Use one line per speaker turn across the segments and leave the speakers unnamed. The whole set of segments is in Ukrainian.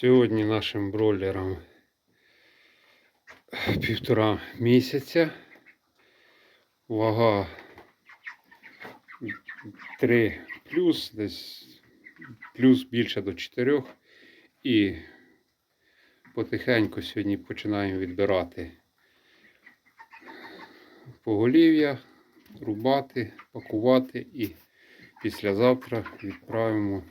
Сьогодні нашим бройлерам півтора місяця. Вага 3 плюс, десь плюс більше до 4. І потихеньку сьогодні починаємо відбирати поголів'я, рубати, пакувати і післязавтра відправимо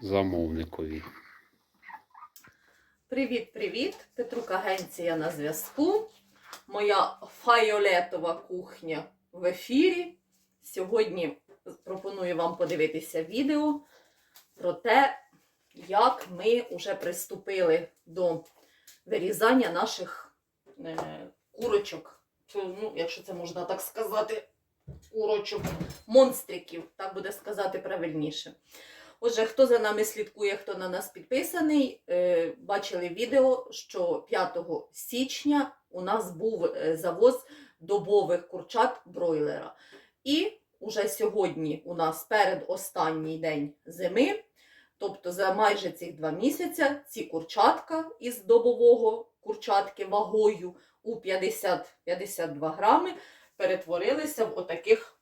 замовникові.
Привіт, привіт! Петрук Агенція на зв'язку. Моя файолетова кухня в ефірі. Сьогодні пропоную вам подивитися відео про те, як ми вже приступили до вирізання наших е, курочок. Ну, якщо це можна так сказати, курочок, монстриків, так буде сказати правильніше. Отже, хто за нами слідкує, хто на нас підписаний, е, бачили відео, що 5 січня у нас був е, завоз добових курчат бройлера. І уже сьогодні у нас передостанній день зими, тобто за майже цих два місяця, ці курчатка із добового курчатки вагою у 50-52 грами перетворилися в отаких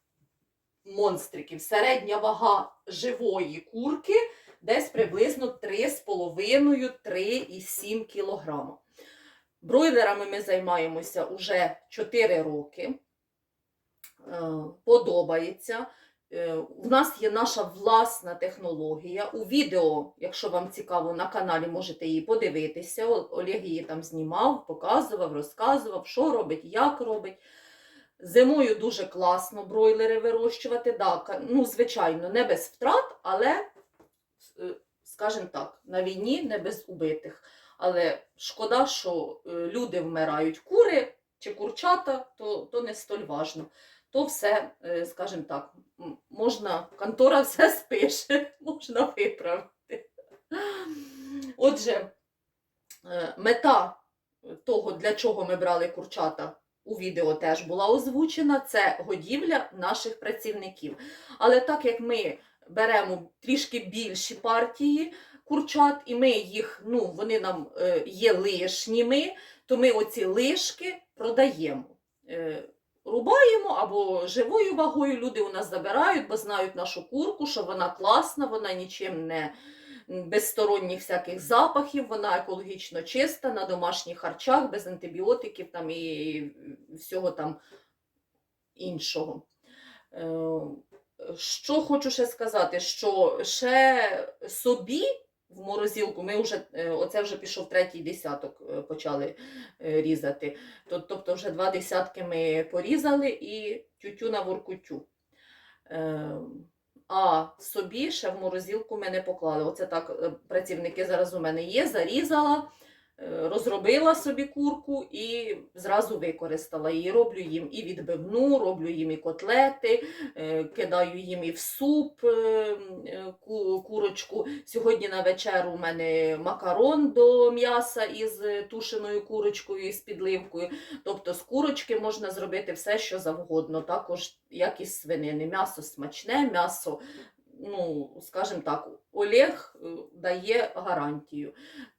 монстриків. Середня вага живої курки десь приблизно 3,5-3,7 кг. Бройлерами ми займаємося уже 4 роки. Е, Подобається. Е, У нас є наша власна технологія. У відео, якщо вам цікаво, на каналі можете її подивитися. Олег її там знімав, показував, розказував, що робить, як робить. Зимою дуже класно бройлери вирощувати. Да, ну, звичайно, не без втрат, але, е, скажімо так, на війні не без убитих. Але шкода, що е, люди вмирають. Кури чи курчата, то, то не столь важно. То все, е, скажімо так, можна, контора все спише, можна виправити. Отже, мета того, для чого ми брали курчата у відео теж була озвучена, це годівля наших працівників. Але так як ми беремо трішки більші партії курчат, і ми їх, ну, вони нам е, є лишніми, то ми оці лишки продаємо. Е, Рубаємо або живою вагою люди у нас забирають, бо знають нашу курку, що вона класна, вона нічим не без сторонніх всяких запахів, вона екологічно чиста, на домашніх харчах, без антибіотиків там і всього там іншого. Е, Що хочу ще сказати, що ще собі в морозилку ми вже, е, оце вже пішов третій десяток, е, почали різати. Тобто вже два десятки ми порізали і тютю на воркутю. Собі ще в морозилку мене поклали. Оце так е, працівники зараз у мене є. Зарізала, розробила собі курку і зразу використала її. Роблю їм і відбивну, роблю їм і котлети, е, кидаю їм і в суп е, е, ку- курочку. Сьогодні на вечеру у мене макарон до м'яса із е, тушеною курочкою і з підливкою. Тобто з курочки можна зробити все, що завгодно. Також як із свинини. М'ясо смачне, м'ясо, ну, скажімо так, Олег е, дає гарантію.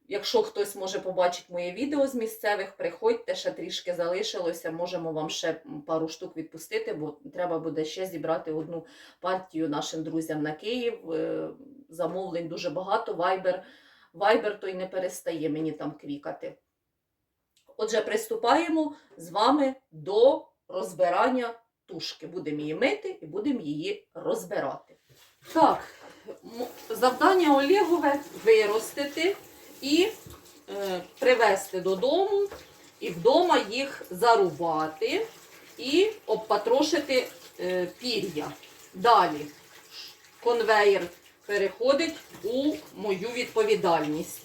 Якщо хтось може побачити моє відео з місцевих, приходьте, ще трішки залишилося. Можемо вам ще пару штук відпустити, бо треба буде ще зібрати одну партію нашим друзям на Київ. Е, Замовлень дуже багато. Вайбер, Вайбер той не перестає мені там квікати. Отже, приступаємо з вами до розбирання тушки. Будемо її мити і будемо її розбирати. Так, завдання Олегове виростити і е, привезти додому, і вдома їх зарубати і обпатрошити е, пір'я. Далі конвейер переходить у мою відповідальність.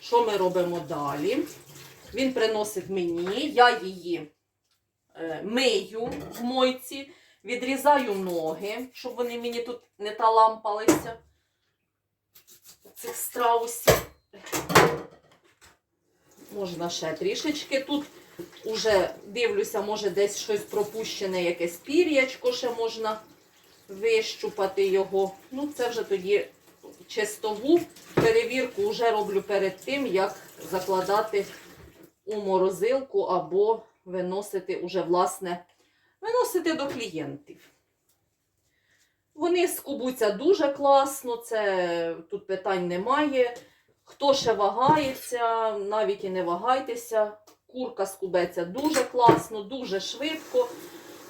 Що ми робимо далі? Він приносить мені, я її е, мию в мойці, відрізаю ноги, щоб вони мені тут не талампалися. Цих страусів. Можна ще трішечки. Тут уже дивлюся, може десь щось пропущене, якесь пір'ячко ще можна вищупати його. Ну, це вже тоді чистову перевірку вже роблю перед тим, як закладати у морозилку або виносити уже, власне, виносити до клієнтів. Вони скубуться дуже класно, це тут питань немає. Хто ще вагається, навіть і не вагайтеся. Курка скубеться дуже класно, дуже швидко.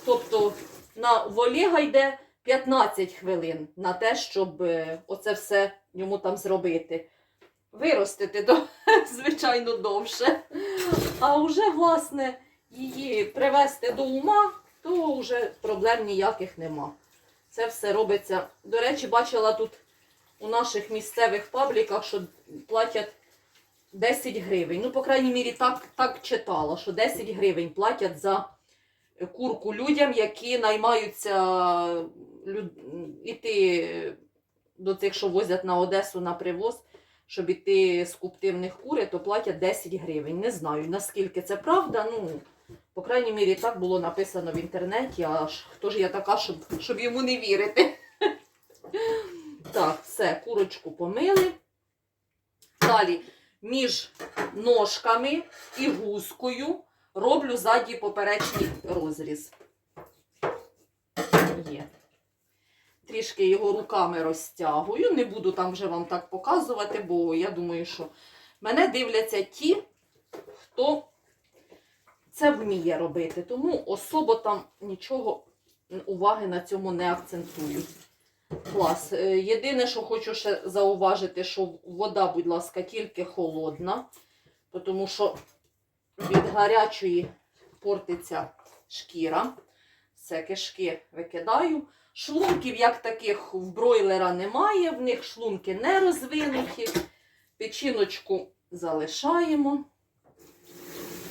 Тобто на в Олега йде 15 хвилин на те, щоб е, оце все йому там зробити. Виростити, звичайно, довше. А вже, власне, її привести до ума, то вже проблем ніяких нема. Це все робиться. До речі, бачила тут у наших місцевих пабліках, що платять 10 гривень. Ну, по крайній мірі, так, так читала, що 10 гривень платять за курку людям, які наймаються люд... іти до тих, що возять на Одесу на привоз, щоб іти з куптивних кури, то платять 10 гривень. Не знаю, наскільки це правда. Ну, по крайній мірі, так було написано в інтернеті, а хто ж я така, щоб, щоб йому не вірити. Так, все, курочку помили. Далі між ножками і гузкою роблю задній поперечний розріз. Є. Трішки його руками розтягую. Не буду там вже вам так показувати, бо я думаю, що мене дивляться ті, хто це вміє робити. Тому особо там нічого уваги на цьому не акцентую. Клас. Е, Єдине, що хочу ще зауважити, що вода, будь ласка, тільки холодна, тому що від гарячої портиться шкіра. Все, кишки викидаю. Шлунків, як таких, в бройлера немає, в них шлунки не розвинуті. Печіночку залишаємо.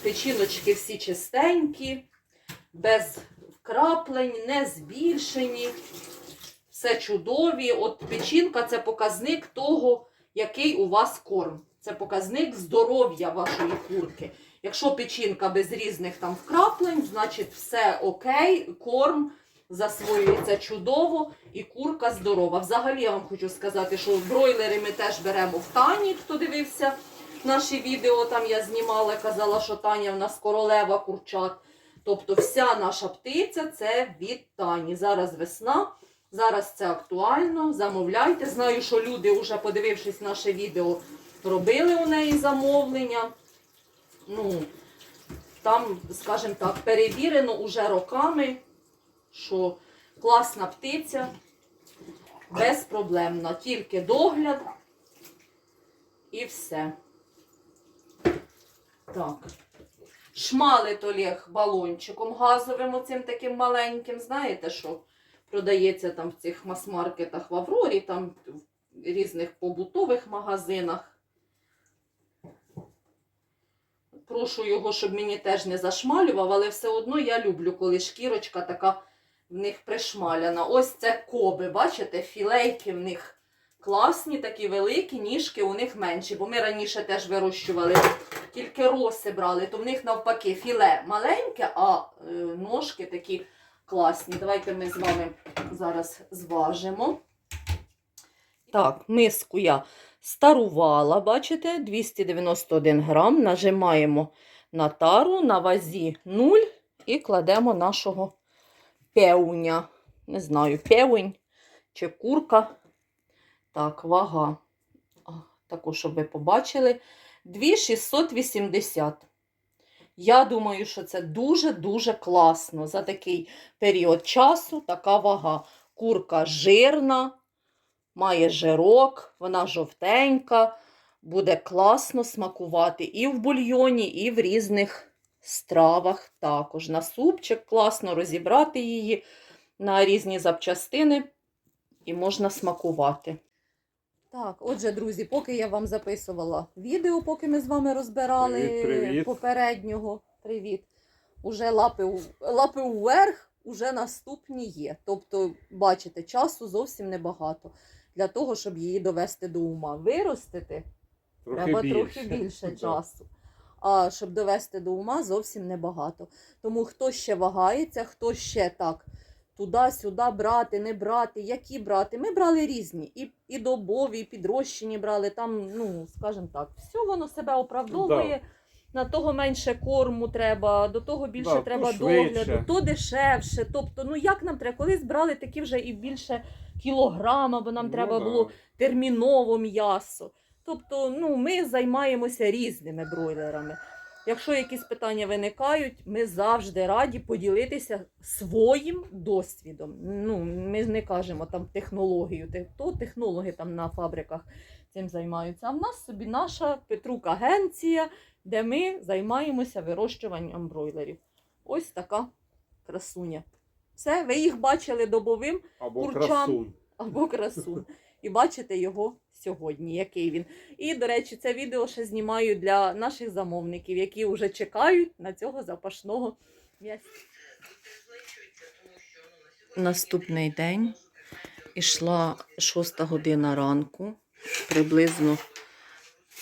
Печіночки всі чистенькі, без вкраплень, не збільшені. Все чудові. От печінка це показник того, який у вас корм. Це показник здоров'я вашої курки. Якщо печінка без різних там вкраплень, значить все окей, корм засвоюється чудово і курка здорова. Взагалі я вам хочу сказати, що бройлери ми теж беремо в тані, хто дивився наші відео, там я знімала, казала, що Таня в нас королева курчат. Тобто вся наша птиця це від Тані. Зараз весна, зараз це актуально. Замовляйте. Знаю, що люди, вже подивившись наше відео, робили у неї замовлення. Ну, там, скажімо так, перевірено уже роками, що класна птиця, безпроблемна, тільки догляд і все. Так. Шмалить Олег балончиком газовим, оцим таким маленьким. Знаєте, що продається там в цих мас-маркетах в Аврорі, там в різних побутових магазинах. Прошу його, щоб мені теж не зашмалював, але все одно я люблю, коли шкірочка така в них пришмаляна. Ось це коби, бачите, філейки в них класні, такі великі, ніжки у них менші. Бо ми раніше теж вирощували, тільки роси брали, то в них навпаки філе маленьке, а е, ножки такі класні. Давайте ми з вами зараз зважимо. Так, миску я старувала, бачите, 291 грам. Нажимаємо на тару на вазі 0 і кладемо нашого певня. Не знаю, певень чи курка. Так, вага. Таку, щоб ви побачили. 2680. Я думаю, що це дуже-дуже класно. За такий період часу така вага. Курка жирна, має жирок, вона жовтенька, буде класно смакувати і в бульйоні, і в різних стравах також. На супчик класно розібрати її на різні запчастини і можна смакувати. Так, отже, друзі, поки я вам записувала відео, поки ми з вами розбирали
Привіт, привіт.
попереднього. Привіт. Уже лапи, лапи вверх, уже наступні є. Тобто, бачите, часу зовсім небагато для того, щоб її довести до ума. Виростити треба трохи більше часу. А щоб довести до ума зовсім небагато. Тому хто ще вагається, хто ще так туди-сюди брати, не брати, які брати. Ми брали різні. І, і добові, і підрощені брали. Там, ну, скажімо так, все воно себе оправдовує. На того менше корму треба, до того більше
Да,
треба
швидше.
догляду, то дешевше. Тобто, ну як нам треба? Колись брали такі вже і більше кілограма, бо нам
Ну,
треба
да.
було терміново м'ясо. Тобто, ну, ми займаємося різними бройлерами. Якщо якісь питання виникають, ми завжди раді поділитися своїм досвідом. Ну, ми не кажемо там технологію, то технологи там на фабриках цим займаються. А в нас собі наша Петрук агенція, де ми займаємося вирощуванням бройлерів. Ось така красуня. Все, ви їх бачили добовим
Або
Курчан.
красунь.
або красун. І бачите його сьогодні, який він. І, до речі, це відео ще знімаю для наших замовників, які вже чекають на цього запашного м'яса. Наступний день ішла шоста година ранку. Приблизно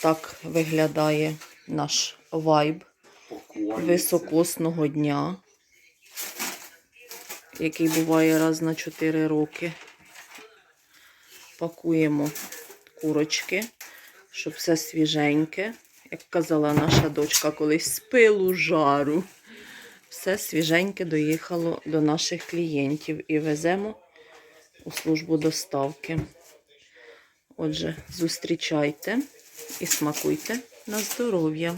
так виглядає наш вайб високосного дня, який буває раз на 4 роки. Пакуємо курочки, щоб все свіженьке. Як казала наша дочка колись з пилу жару. Все свіженьке доїхало до наших клієнтів і веземо у службу доставки. Отже, зустрічайте і смакуйте на здоров'я.